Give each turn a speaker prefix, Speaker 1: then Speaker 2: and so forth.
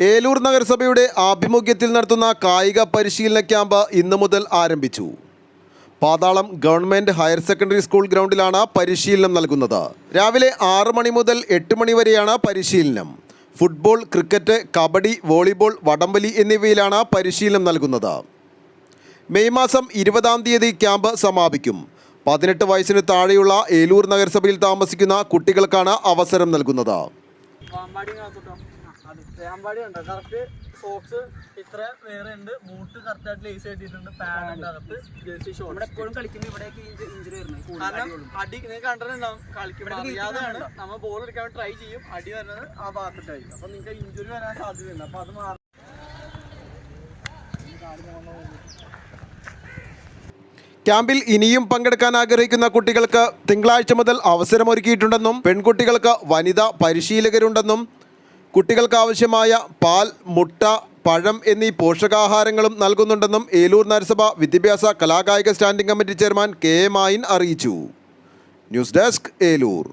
Speaker 1: ഏലൂർ നഗരസഭയുടെ ആഭിമുഖ്യത്തിൽ നടത്തുന്ന കായിക പരിശീലന ക്യാമ്പ് ഇന്നു മുതൽ ആരംഭിച്ചു. Pathalam government higher secondary school ഗ്രൗണ്ടിലാണ് പരിശീലനം നൽകുന്നത്. രാവിലെ ആറ് മണി മുതൽ എട്ട് മണി വരെയാണ് പരിശീലനം. ഫുട്ബോൾ ക്രിക്കറ്റ് കബഡി വോളിബോൾ വടംവലി എന്നിവയിലാണ് പരിശീലനം നൽകുന്നത്. മെയ് മാസം ഇരുപതാം തീയതി ക്യാമ്പ് സമാപിക്കും. പതിനെട്ട് വയസ്സിന് താഴെയുള്ള ഏലൂർ നഗരസഭയിൽ താമസിക്കുന്ന കുട്ടികൾക്കാണ് അവസരം നൽകുന്നത്.
Speaker 2: വാമ്പാടി ഉണ്ട് കറക്റ്റ് സോക്സ് ഇത്ര വേറെ ഉണ്ട്. ബൂട്ട് കറക്റ്റ് ആയിട്ട് ലേസ് കെട്ടിയിട്ടുണ്ട് പാഡ് ഉണ്ട് അകത്ത്. ജേഴ്സി ഷോർട്ട്
Speaker 3: എപ്പോഴും കളിക്കുമ്പോൾ ഇവിടേക്ക് ഇഞ്ചുറി വരുന്നത്.
Speaker 2: കാരണം അടി നിങ്ങൾ കണ്ടിട്ടുണ്ടാവും. കളിക്കുമ്പോൾ അറിയാതെയാണ് നമ്മൾ ബോൾ എടുക്കാൻ ട്രൈ ചെയ്യും. അടി വരുന്നത് ആ ഭാഗത്തിട്ടായിരിക്കും അപ്പൊ നിങ്ങൾക്ക് ഇഞ്ചുറി വരാൻ സാധ്യതയുണ്ട്. അപ്പൊ അത് മാറി
Speaker 1: ക്യാമ്പിൽ ഇനിയും പങ്കെടുക്കാൻ ആഗ്രഹിക്കുന്ന കുട്ടികൾക്ക് തിങ്കളാഴ്ച മുതൽ അവസരമൊരുക്കിയിട്ടുണ്ടെന്നും പെൺകുട്ടികൾക്ക് വനിതാ പരിശീലകരുണ്ടെന്നും കുട്ടികൾക്ക് ആവശ്യമായ പാൽ മുട്ട പഴം എന്നീ പോഷകാഹാരങ്ങളും നൽകുന്നുണ്ടെന്നും ഏലൂർ നഗരസഭ വിദ്യാഭ്യാസ കലാകായിക standing committee chairman K A Mayin അറിയിച്ചു. News desk Eloor.